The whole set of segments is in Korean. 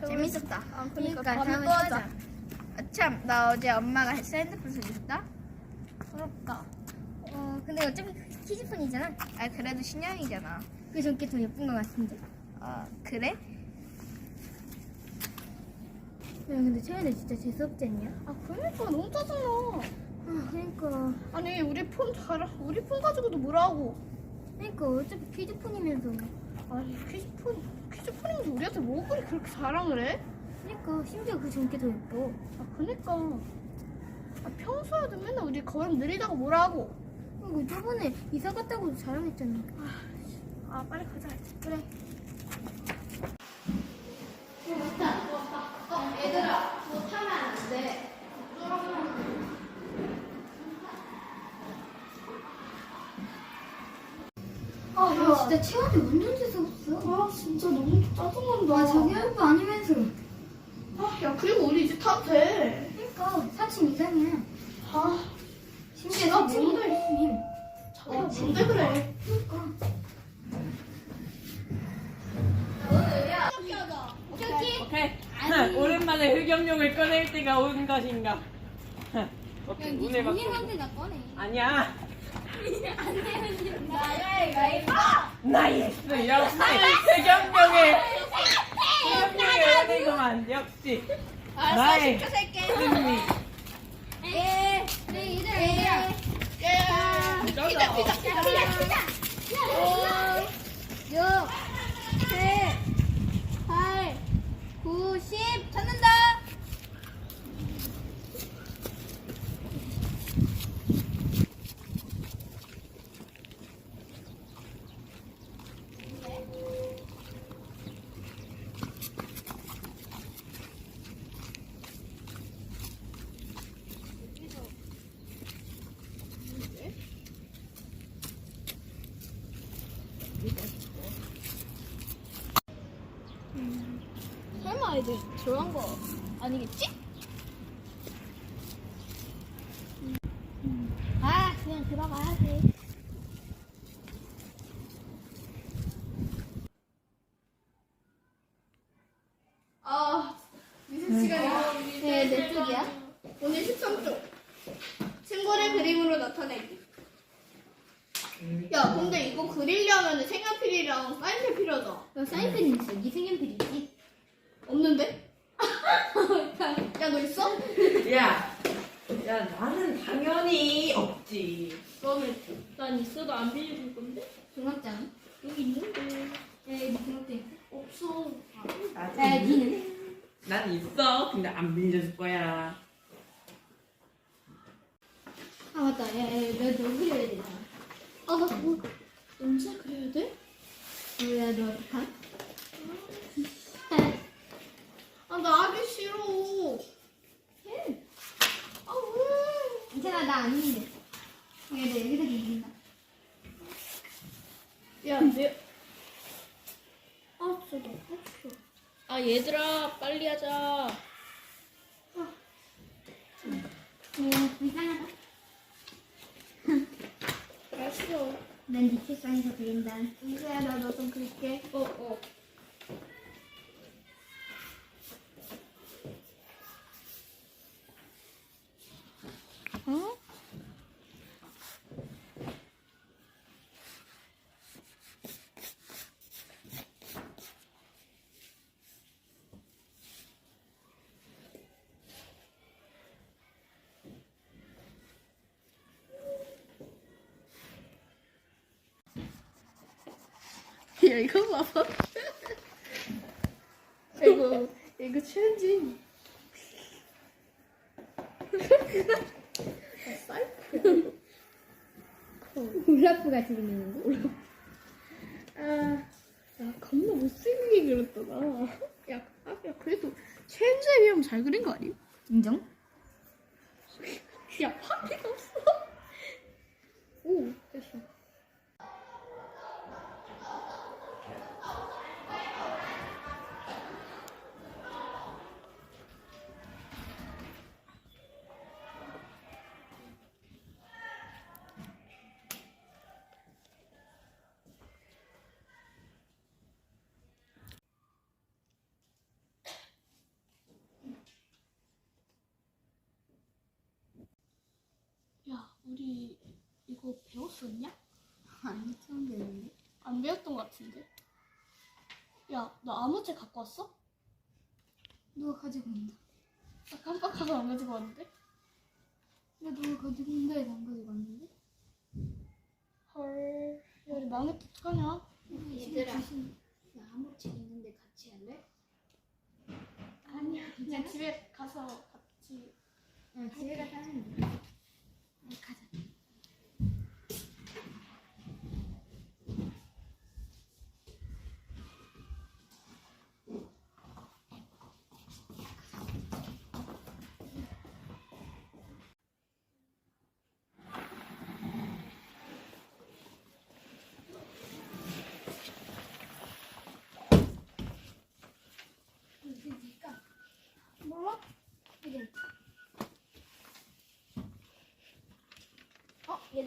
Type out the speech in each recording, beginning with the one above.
재밌어. 재밌었다. 아, 그러니까 그러니까 다음에 다음에 또또 하자. 하자. 아, 참, 나 어제 엄마가 핸드폰 사줬다. 부럽다. 어, 근데 어차피 키즈폰이잖아. 아, 그래도 신형이잖아. 그 저게 더 예쁜 것 같은데. 야, 어, 그래? 근데 채연이 진짜 재수없지 않냐? 아 그러니까 너무 짜증나. 아, 그러니까. 아니 우리 폰 잘, 우리 폰 가지고도 뭐라고? 그러니까 어차피 키즈폰이면서. 아니 퀴즈폰, 퀴즈폰인데 우리한테 뭐 그리 그렇게 자랑을 해? 그러니까 심지어 그 전게 더 예뻐. 아 그러니까. 아, 평소에도 맨날 우리 걸음 느리다고 뭐라고? 그리고 저번에 이사 갔다고도 자랑했잖아. 아 빨리 가자. 그래. 얘들아, 뭐 타면 안 돼. 아, 야, 진짜 채연이 완전 재수없어. 아 진짜 너무 짜증난다. 와, 자기 할거 아니면서. 아, 야 그리고 우리 이제 타도 돼. 그러니까 사칭 이상이야. 아 심지어 아, 사칭 뭔데? 이상임. 자기가 뭔데 그래? 그러니까. 오케이. 오랜만에 흑염룡을 꺼낼 때가 온 것인가. 오케이, 오늘 막. 나 꺼내. 아니야. 나야, 가위바 나이스. 역시 흑염룡의 흑염룡의 은혜구만. 역시. 나의 승리. 에, 네, 얘들아, 얘들아. 피자 피자. 피자, 피자. 오, 6, 7, 8, 9, 10. 찾는다. 설마 저런 거 아니겠지? 아, 그냥 들어가야지. 아 미술 네, 내 쪽이야? 오늘 13쪽 친구를 그림으로 나타내기 야 근데 이거 그리려면 색연필이랑 사인펜 필요하잖아 너 사인펜 있어. 네 색연필 있지? 없는데? 야 너 있어? 야. 야, 나는 당연히 없지. 너는 난 있어도 안 빌려줄 건데? 중학장. 여기 있는데. 야, 네 중학장 있어. 없어 야, 나는, 니는? 난 있어. 근데 안 빌려줄 거야. 아, 맞다. 야, 야, 너너 그려야 되잖아. 아 나 뭐 언제 그려야 돼? 어, 야, 너 가? 아 나 하기 싫어 아 왜? 괜찮 아, 나 아닌데. 야, 너 여기서 이긴다. 야, 내. 아, 너무 아파. 아, 얘들아, 빨리 하자. 어, 이상하다. 알았어. 난 니트상에서 그린다. 이제야, 나너좀 그릴게. 어, 어. 야, 이거 봐봐. 이거, 이거 챌린지. 사이코야. 울라프 같이 생겼는 거? 아, 야, 겁나 못생기게 그렸다, 나. 야, 아, 야, 그래도 챌린지에 비하면 잘 그린 거 아니야? 인정? 우리 이거 배웠었냐? 아니 처음 배우는데. 안 배웠던 것 같은데. 야, 너 아무 책 갖고 왔어? 누가 가지고 온다. 나 깜빡하고 안 가지고 왔는데. 야 누가 가지고 온다 해서 안 가지고 왔는데. 헐, 야, 우리 망했다 어떡하냐? 얘들아. 나 한복책 있는데 같이 할래? 아니야, 그냥 집에 가서 같이. 응 집에 가서 하면 돼.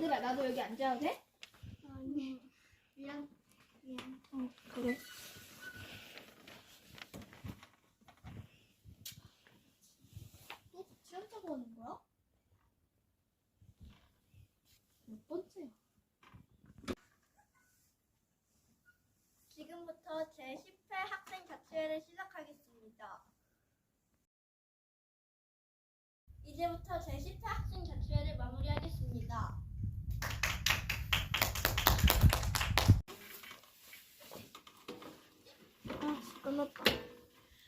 얘들아 나도 여기 앉아도 돼? 아니, 미안. 미안. 어, 그래. 또 같이 한다고 하는 거야? 몇 번째야? 지금부터 제 10회 학생 자치회를 시작하겠습니다. 이제부터 제10회 학생 자치회를 마무리하겠습니다. 끝났다.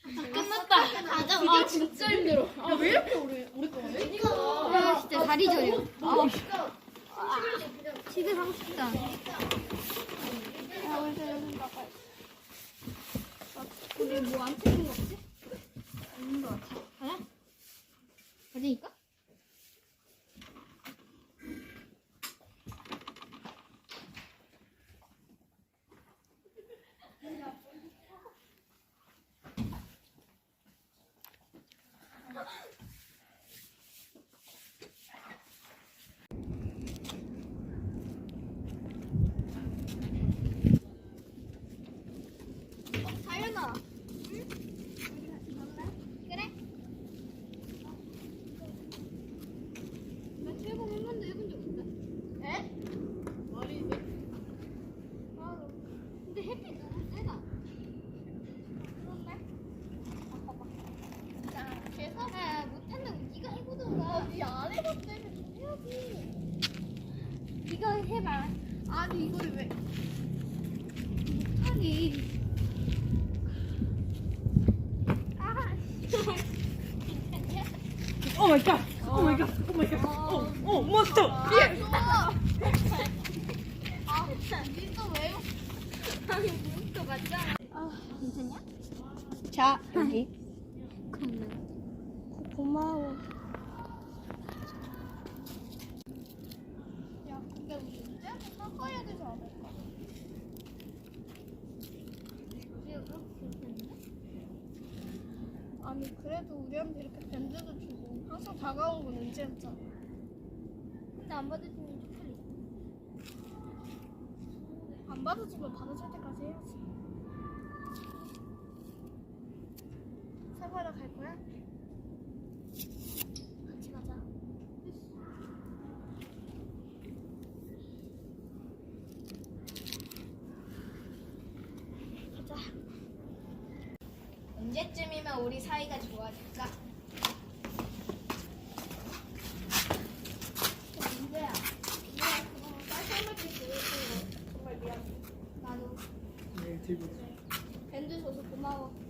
끝났다. 가자. 아 진짜 힘들어. 아, 왜 이렇게 오래, 오래 동안해? 아 진짜 다리 저려. 아. 집에 가고 싶다. 아, 우리 여기 나가. 우리 뭐안 챙긴 거 없지? Come on. 해봐. 아니 이거를 왜? 못하니. 오 마이 갓. 오 마이 갓. 오 마이 갓. 오, 오 몬스터. 예. 아, 니또 왜요? 아니 몬스터 맞잖아. 괜찮냐? 자, 여기. 고마워. 야, 근데 우리 이제부터 깎아야 되지 않을까? 우리가 그렇게 괜찮냐? 아니, 그래도 우리한테 이렇게 밴드도 주고 항상 다가온 건 은지였잖아. 근데 안 받아주면 쪽팔리. 안 받아주면 받아줄 때까지 해야지. 사과하러 갈 거야? 같이 가자. 가자. 언제쯤이면 우리 사이가 좋아질까? 민재야, 내가 그거 쌀쌀맞게 보여준 거 정말 미안해. 나도. 네, 들고. 밴드 줘서 고마워.